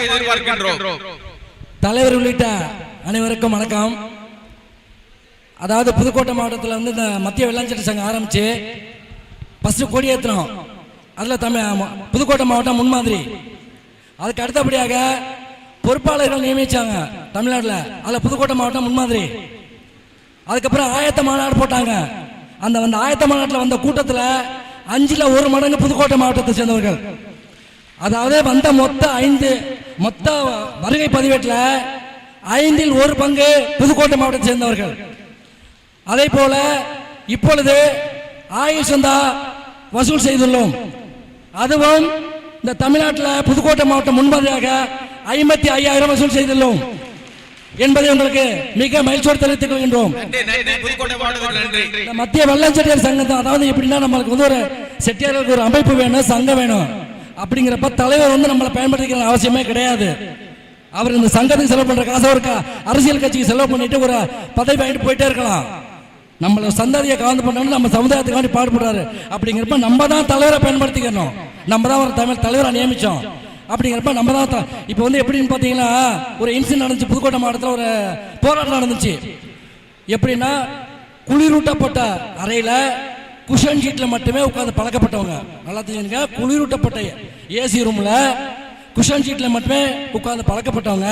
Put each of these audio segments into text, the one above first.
கண்டிப்பாக எதிர்பார்க்கின்றோம். தலைவர் உள்ளிட்ட அனைவருக்கும் வணக்கம். அதாவது புதுக்கோட்டை மாவட்டத்தில் வந்து இந்த மத்திய வெள்ளாஞ்சட்டை சங்கம் ஆரம்பிச்சு ஃபஸ்ட்டு கொடியேற்றணும் அதில் தமிழ் புதுக்கோட்டை மாவட்டம் முன்மாதிரி. அதுக்கு அடுத்தபடியாக பொறுப்பாளர்கள் நியமிச்சாங்க தமிழ்நாட்டில். அதில் புதுக்கோட்டை மாவட்டம் முன்மாதிரி. அதுக்கப்புறம் ஆயத்த மாநாடு போட்டாங்க. அந்த அந்த ஆயத்த மாநாட்டில் வந்த கூட்டத்தில் அஞ்சில் ஒரு மடங்கு புதுக்கோட்டை மாவட்டத்தை சேர்ந்தவர்கள். அதாவது வந்த மொத்த ஐந்து மொத்த வருகை பதிவேட்டில் ஐந்தில் ஒரு பங்கு புதுக்கோட்டை மாவட்டத்தை சேர்ந்தவர்கள். அதே போல இப்பொழுது ஆயுஷ் சந்தா வசூல் செய்துள்ளோம். அதுவும் இந்த தமிழ்நாட்டில் புதுக்கோட்டை மாவட்டம் முன்மாதிரியாக ஐம்பத்தி ஐயாயிரம் வசூல் செய்துள்ளோம் என்பதை உங்களுக்கு மிக மகிழ்ச்சியோடு தெரிவித்துக் கொள்கின்றோம். மத்திய வெள்ளம் செட்டியார் சங்கம் தான். அதாவது எப்படின்னா நம்மளுக்கு வந்து ஒரு செட்டியாருக்கு ஒரு அமைப்பு வேணும் சங்கம் வேணும். அப்படிங்கிறப்ப தலைவர் வந்து நம்மளை பயன்படுத்திக்கிற அவசியமே கிடையாது. அவர் இந்த சங்கத்துக்கு செலவு பண்ற காசை ஒரு அரசியல் கட்சிக்கு செலவு பண்ணிட்டு ஒரு பதவி வாங்கிட்டு போயிட்டே இருக்கலாம். நம்மள சந்ததியை கலந்து பண்ணணும் நம்ம சமுதாயத்துக்காண்டி பாடுபடுறாரு. அப்படிங்கிறப்ப நம்ம தான் தலைவரை பயன்படுத்திக்கணும். நம்ம தான் ஒரு தமிழ் தலைவரை நியமிச்சோம். அப்படிங்கிறப்ப நம்ம தான் இப்போ வந்து எப்படின்னு பார்த்தீங்கன்னா ஒரு இன்சிடென்ட் நடந்துச்சு. புதுக்கோட்டை மாவட்டத்தில் ஒரு போராட்டம் நடந்துச்சு. எப்படின்னா குளிரூட்டப்பட்ட அறையில் குஷன் ஷீட்டில் மட்டுமே உட்காந்து பழக்கப்பட்டவங்க. நல்லா தெரிஞ்சுங்க குளிரூட்டப்பட்ட ஏசி ரூமில் குஷன் ஷீட்டில் மட்டுமே உட்காந்து பழக்கப்பட்டவங்க.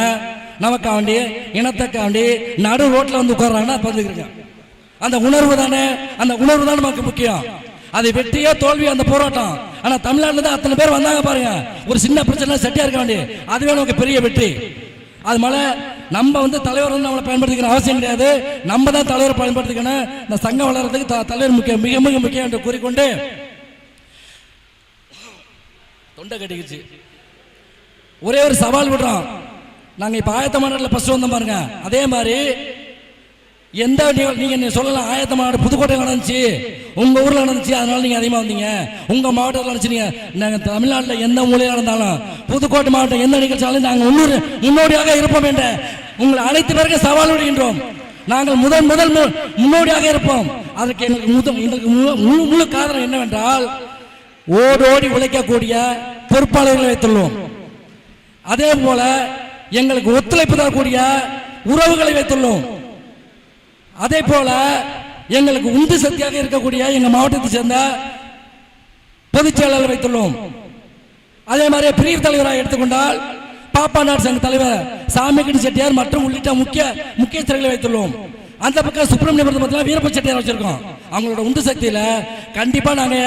நமக்காண்டி இனத்துக்காண்டி நடு ரோட்டில் வந்து உட்கார்றாங்கன்னா பார்த்துக்கிறீங்க அந்த உணர்வு தானே? அந்த உணர்வு தான் நமக்கு முக்கியம். அது வெற்றியோ தோல்வியோ அந்த போராட்டம். ஆனா தமிழ்நாட்டுல தான் அத்தனை பேர் வந்தாங்க பாருங்க. ஒரு சின்ன பிரச்சனை செட்டியா இருக்க வேண்டிய அதுவே நமக்கு பெரிய வெற்றி. அது மேல நம்ம வந்து தலைவர் வந்து நம்மளை பயன்படுத்திக்கிற அவசியம் கிடையாது. நம்ம தான் தலைவரை பயன்படுத்திக்கணும். இந்த சங்கம் வளர்றதுக்கு த- தலைவர் முக்கியம் மிக மிக முக்கியம் என்று கூறிக்கொண்டு தொண்டை கட்டிக்கிச்சு. ஒரே ஒரு சவால் விடுறோம். நாங்க இப்ப ஆயத்த மாநாட்டில் ஃபர்ஸ்ட் வந்தோம் பாருங்க. அதே மாதிரி எந்த நீங்க நீங்க சொல்லலாம்? ஆயத்த மாவட்டம் புதுக்கோட்டை நடந்துச்சு. உங்க ஊர்ல நடந்துச்சு. அதனால நீங்க அதிகமா வந்தீங்க. உங்க மாவட்டத்தில் நடந்துச்சு. நீங்க நாங்க தமிழ்நாட்டில் எந்த மூலையா நடந்தாலும் புதுக்கோட்டை மாவட்டம் எந்த நிகழ்ச்சியாலும் நாங்கள் முன்னூறு முன்னோடியாக இருப்போம் என்ற உங்களை அனைத்து பேருக்கு சவால் விடுகின்றோம். நாங்கள் முதல் முதல் முன்னோடியாக இருப்போம். அதற்கு எங்களுக்கு முதல் எங்களுக்கு முழு முழு முழு காரணம் என்னவென்றால் ஓடோடி உழைக்கக்கூடிய பொறுப்பாளர்களை வைத்துள்ளோம். அதே போல எங்களுக்கு ஒத்துழைப்பு தரக்கூடிய உறவுகளை வைத்துள்ளோம். அதே போல எங்களுக்கு உந்து சக்தியாக இருக்கக்கூடிய எங்க மாவட்டத்தை சேர்ந்த பொதுச் செயலாளர் வைத்துள்ளோம். அதே மாதிரி பிரிவு தலைவராக எடுத்துக்கொண்டால் பாப்பா நாடு சங்க தலைவர் சாமிக்கணி செட்டியார் மற்றும் உள்ளிட்ட முக்கிய முக்கிய முக்கியஸ்தர்களை வைத்துள்ளோம். அந்த பக்கம் சுப்பிரமணியபுரத்தை பார்த்தீங்கன்னா வீரப்ப செட்டியார் வச்சிருக்கோம். அவங்களோட உந்து சக்தியில கண்டிப்பா நாங்க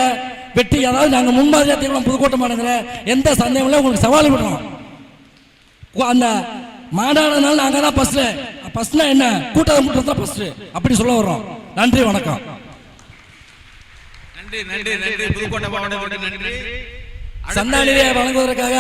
வெற்றி அதாவது நாங்க முன்மாதிரியா தீவிரம் புதுக்கோட்டை மாநகர எந்த சந்தேகம் உங்களுக்கு சவால் விடுறோம். அந்த மாநாடுனால நாங்க தான் ஃபர்ஸ்ட் ஃபர்ஸ்ட்னா என்ன? கூட்டம் கூட்டத்தில் ஃபர்ஸ்ட் அப்படி சொல்ல வர்றோம். நன்றி வணக்கம். நன்றி நன்றி நன்றி. புதுக்கோட்டை நன்றி. சந்தானியை வழங்குவதற்காக